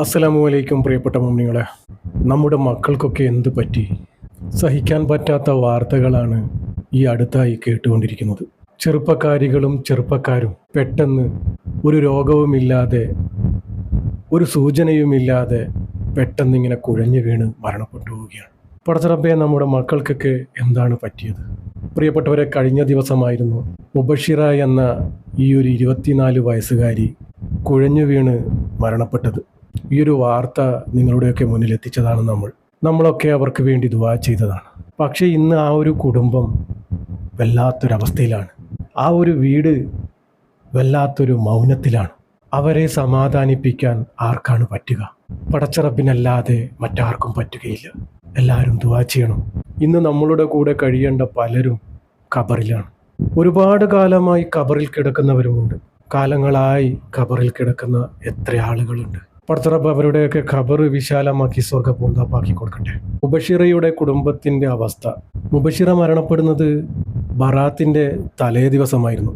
അസ്സലാമു അലൈക്കും പ്രിയപ്പെട്ട മമ്മിങ്ങളെ നമ്മുടെ മക്കൾക്കൊക്കെ എന്ത് പറ്റി? സഹിക്കാൻ പറ്റാത്ത വാർത്തകളാണ് ഈ അടുത്തായി കേട്ടുകൊണ്ടിരിക്കുന്നത്. ചെറുപ്പക്കാരികളും ചെറുപ്പക്കാരും പെട്ടെന്ന് ഒരു രോഗവുമില്ലാതെ ഒരു സൂചനയുമില്ലാതെ പെട്ടെന്ന് ഇങ്ങനെ കുഴഞ്ഞു വീണ് മരണപ്പെട്ടു പോവുകയാണ് പടച്ചറബെ നമ്മുടെ മക്കൾക്കൊക്കെ എന്താണ് പറ്റിയത്? പ്രിയപ്പെട്ടവരെ കഴിഞ്ഞ ദിവസമായിരുന്നു മുബഷിറ എന്ന ഈ ഒരു ഇരുപത്തിനാല് വയസ്സുകാരി കുഴഞ്ഞു വീണ് മരണപ്പെട്ടത്. ഈ ഒരു വാർത്ത നിങ്ങളുടെയൊക്കെ മുന്നിൽ എത്തിച്ചതാണ് നമ്മൾ. നമ്മളൊക്കെ അവർക്ക് വേണ്ടി ദുവാ ചെയ്തതാണ്. പക്ഷേ ഇന്ന് ആ ഒരു കുടുംബം വല്ലാത്തൊരവസ്ഥയിലാണ്. ആ ഒരു വീട് വല്ലാത്തൊരു മൗനത്തിലാണ്. അവരെ സമാധാനിപ്പിക്കാൻ ആർക്കാണ് പറ്റുക? പടച്ചറപ്പിനല്ലാതെ മറ്റാർക്കും പറ്റുകയില്ല. എല്ലാവരും ദുവാ ചെയ്യണം. ഇന്ന് നമ്മളുടെ കൂടെ കഴിയേണ്ട പലരും ഖബറിലാണ്. ഒരുപാട് കാലമായി ഖബറിൽ കിടക്കുന്നവരുമുണ്ട്. കാലങ്ങളായി ഖബറിൽ കിടക്കുന്ന എത്ര ആളുകളുണ്ട്. പടച്ചറപ്പ് അവരുടെയൊക്കെ ഖബർ വിശാലമാക്കി സ്വർഗ പൂന്താപ്പാക്കി കൊടുക്കട്ടെ മുബഷിറയുടെ കുടുംബത്തിന്റെ അവസ്ഥ. മുബഷിറ മരണപ്പെടുന്നത് ബറാത്തിന്റെ തലേ ദിവസമായിരുന്നു.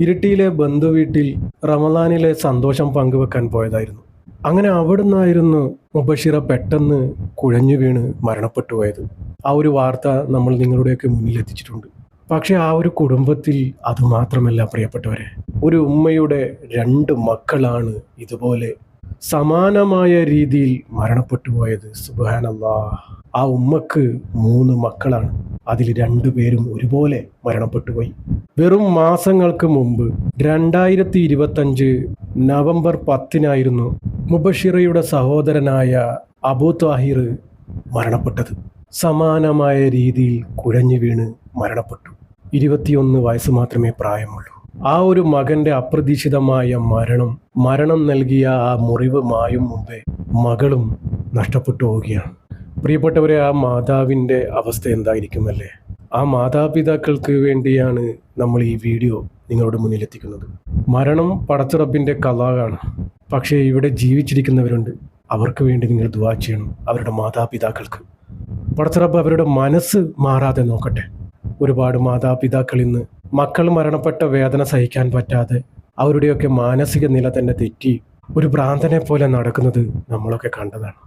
ഇരിട്ടിയിലെ ബന്ധുവീട്ടിൽ റമദാനിലെ സന്തോഷം പങ്കുവെക്കാൻ പോയതായിരുന്നു. അങ്ങനെ അവിടുന്നായിരുന്നു മുബഷിറ പെട്ടെന്ന് കുഴഞ്ഞു വീണ് മരണപ്പെട്ടു പോയത്. ആ ഒരു വാർത്ത നമ്മൾ നിങ്ങളുടെയൊക്കെ മുന്നിൽ എത്തിച്ചിട്ടുണ്ട്. പക്ഷെ ആ ഒരു കുടുംബത്തിൽ അതുമാത്രമല്ല പ്രിയപ്പെട്ടവരെ. ഒരു ഉമ്മയുടെ രണ്ട് മക്കളാണ് ഇതുപോലെ സമാനമായ രീതിയിൽ മരണപ്പെട്ടു പോയത്. സുബാനല്ലാ ആ ഉമ്മക്ക് മൂന്ന് മക്കളാണ്. അതിൽ രണ്ടുപേരും ഒരുപോലെ മരണപ്പെട്ടു പോയി. വെറും മാസങ്ങൾക്ക് മുമ്പ് രണ്ടായിരത്തി ഇരുപത്തഞ്ച് നവംബർ പത്തിനായിരുന്നു മുബഷിറയുടെ സഹോദരനായ അബൂ താഹിർ മരണപ്പെട്ടത്. സമാനമായ രീതിയിൽ കുഴഞ്ഞു വീണ് മരണപ്പെട്ടു. ഇരുപത്തിയൊന്ന് വയസ്സ് മാത്രമേ പ്രായമുള്ളൂ. ആ ഒരു മകന്റെ അപ്രതീക്ഷിതമായ മരണം മരണം നൽകിയ ആ മുറിവ് മായും മുമ്പേ മകളും നഷ്ടപ്പെട്ടു പോവുകയാണ്. പ്രിയപ്പെട്ടവരെ ആ മാതാവിന്റെ അവസ്ഥ എന്തായിരിക്കുമല്ലേ? ആ മാതാപിതാക്കൾക്ക് വേണ്ടിയാണ് നമ്മൾ ഈ വീഡിയോ നിങ്ങളുടെ മുന്നിൽ എത്തിക്കുന്നത്. മരണം പടച്ചിറപ്പിന്റെ കലാകാണ് പക്ഷേ ഇവിടെ ജീവിച്ചിരിക്കുന്നവരുണ്ട്. അവർക്ക് വേണ്ടി നിങ്ങൾ ദുവാ ചെയ്യണം അവരുടെ മാതാപിതാക്കൾക്ക്. പടച്ചിറപ്പ് അവരുടെ മനസ്സ് മാറാതെ നോക്കട്ടെ. ഒരുപാട് മാതാപിതാക്കൾ ഇന്ന് മക്കൾ മരണപ്പെട്ട വേദന സഹിക്കാൻ പറ്റാതെ അവരുടെയൊക്കെ മാനസിക നില തന്നെ തെറ്റി ഒരു ഭ്രാന്തനെ പോലെ നടക്കുന്നത് നമ്മളൊക്കെ കണ്ടതാണ്.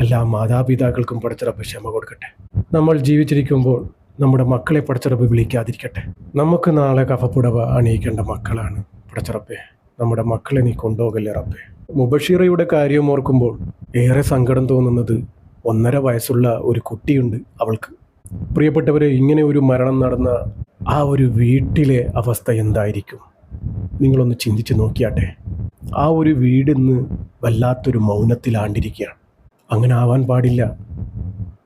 എല്ലാ മാതാപിതാക്കൾക്കും പഠിച്ചിറപ്പ് ക്ഷമ കൊടുക്കട്ടെ. നമ്മൾ ജീവിച്ചിരിക്കുമ്പോൾ നമ്മുടെ മക്കളെ പഠിച്ചിറപ്പ് വിളിക്കാതിരിക്കട്ടെ. നമുക്ക് നാളെ കഫപ്പുടവ അണിയിക്കേണ്ട മക്കളാണ് പഠിച്ചിറപ്പേ. നമ്മുടെ മക്കളെ നീ കൊണ്ടുപോകല്ലേ റപ്പേ മുബഷീറയുടെ കാര്യം ഓർക്കുമ്പോൾ ഏറെ സങ്കടം തോന്നുന്നത് ഒന്നര വയസ്സുള്ള ഒരു കുട്ടിയുണ്ട് അവൾക്ക്. പ്രിയപ്പെട്ടവരെ ഇങ്ങനെ ഒരു മരണം നടന്ന ആ ഒരു വീട്ടിലെ അവസ്ഥ എന്തായിരിക്കും? നിങ്ങളൊന്ന് ചിന്തിച്ച് നോക്കിയാട്ടെ. ആ ഒരു വീടിന്ന് വല്ലാത്തൊരു മൗനത്തിലാണ്ടിരിക്കുകയാണ്. അങ്ങനെ ആവാൻ പാടില്ല.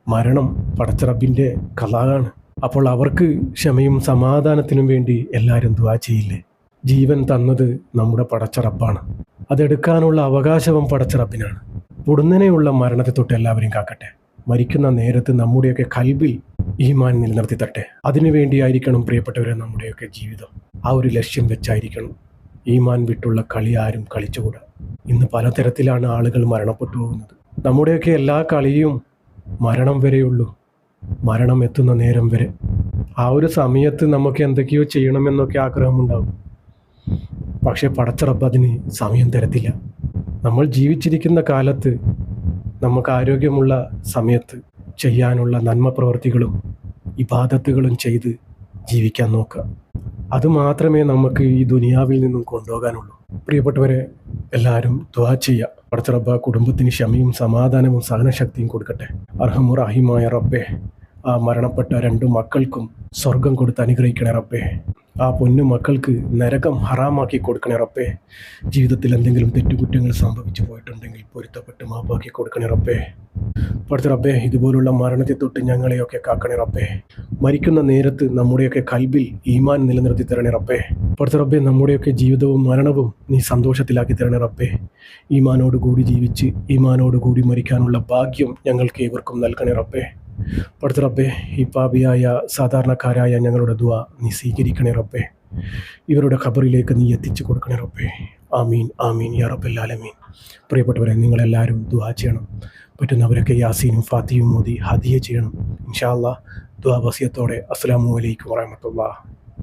മരണം പടച്ചറബിന്റെ കലാകാണ് അപ്പോൾ അവർക്ക് ക്ഷമയും സമാധാനത്തിനും വേണ്ടി എല്ലാവരും ദ്വാ ചെയ്യില്ലേ? ജീവൻ തന്നത് നമ്മുടെ പടച്ചറപ്പാണ് അതെടുക്കാനുള്ള അവകാശവും പടച്ചറപ്പിനാണ് പൊടുന്നനെയുള്ള മരണത്തെ തൊട്ട് എല്ലാവരും കാക്കട്ടെ. മരിക്കുന്ന നേരത്ത് നമ്മുടെയൊക്കെ കൽബിൽ ഈമാൻ നിലനിർത്തി തട്ടെ അതിനുവേണ്ടിയായിരിക്കണം പ്രിയപ്പെട്ടവരെ നമ്മുടെയൊക്കെ ജീവിതം. ആ ഒരു ലക്ഷ്യം വെച്ചായിരിക്കണം ഈമാൻ വിട്ടുള്ള കളി ആരും കളിച്ചുകൂടാ. ഇന്ന് പലതരത്തിലാണ് ആളുകൾ മരണപ്പെട്ടു പോകുന്നത്. നമ്മുടെയൊക്കെ എല്ലാ കളിയും മരണം വരെയുള്ളൂ മരണം എത്തുന്ന നേരം വരെ. ആ ഒരു സമയത്ത് നമുക്ക് എന്തൊക്കെയോ ചെയ്യണമെന്നൊക്കെ ആഗ്രഹമുണ്ടാകും പക്ഷേ പടച്ചറപ്പ് അതിന് സമയം തരത്തില്ല. നമ്മൾ ജീവിച്ചിരിക്കുന്ന കാലത്ത് നമുക്ക് ആരോഗ്യമുള്ള സമയത്ത് ചെയ്യാനുള്ള നന്മ പ്രവർത്തികളും ഇബാദത്തുകളും ചെയ്ത് ജീവിക്കാൻ നോക്കുക. അതുമാത്രമേ നമുക്ക് ഈ ദുനിയാവിൽ നിന്നും കൊണ്ടുപോകാനുള്ളൂ. പ്രിയപ്പെട്ടവരെ എല്ലാവരും ദ്വാ ചെയ്യുക. അടുത്ത റബ്ബ കുടുംബത്തിന് ക്ഷമയും സമാധാനവും സഹനശക്തിയും കൊടുക്കട്ടെ. അർഹമുറാഹിമായ റബ്ബെ ആ മരണപ്പെട്ട രണ്ട് മക്കൾക്കും സ്വർഗം കൊടുത്ത് അനുഗ്രഹിക്കണേ റബ്ബേ. ആ പൊന്നു മക്കൾക്ക് നരകം ഹറാമാക്കി കൊടുക്കണേ റബ്ബേ. ജീവിതത്തിൽ എന്തെങ്കിലും തെറ്റുകുറ്റങ്ങൾ സംഭവിച്ചു പോയിട്ടുണ്ടെങ്കിൽ പൊരുത്തപ്പെട്ട് മാപ്പാക്കി കൊടുക്കണേ റബ്ബേ. പഠിച്ച റബ്ബേ ഇതുപോലുള്ള മരണത്തെ തൊട്ട് ഞങ്ങളെയൊക്കെ കാക്കണേ റബ്ബേ. മരിക്കുന്ന നേരത്ത് നമ്മുടെയൊക്കെ കൽബിൽ ഈമാൻ നിലനിർത്തി തരണേ റബ്ബേ. പഠിച്ച റബ്ബേ നമ്മുടെയൊക്കെ ജീവിതവും മരണവും നീ സന്തോഷത്തിലാക്കി തരണേ റബ്ബേ. ഈമാനോട് കൂടി ജീവിച്ച് ഈമാനോട് കൂടി മരിക്കാനുള്ള ഭാഗ്യം ഞങ്ങൾക്ക് ഏവർക്കും നൽകണേ റബ്ബേ. പഠിച്ച റബ്ബേ ഈ പാപിയായ സാധാരണക്കാരായ ഞങ്ങളുടെ ദുവ നീ സ്വീകരിക്കണേ റബ്ബേ. ഇവരുടെ ഖബറിലേക്ക് നീ എത്തിച്ചു കൊടുക്കണേ റബ്ബേ. ആമീൻ ആമീൻ യാ റബ്ബല്ലാലമീൻ പ്രിയപ്പെട്ടവരെ നിങ്ങളെല്ലാവരും ദുവാ ചെയ്യണം. പറ്റുന്നവരൊക്കെ യാസീനും ഫാത്തിയും മോദി ഹദിയ ചെയ്യണം. ഇൻഷാ അള്ളാഹ് ദുവാ വസിയത്തോടെ. അസ്സാം വലൈക്കും വാഹമത്തുള്ള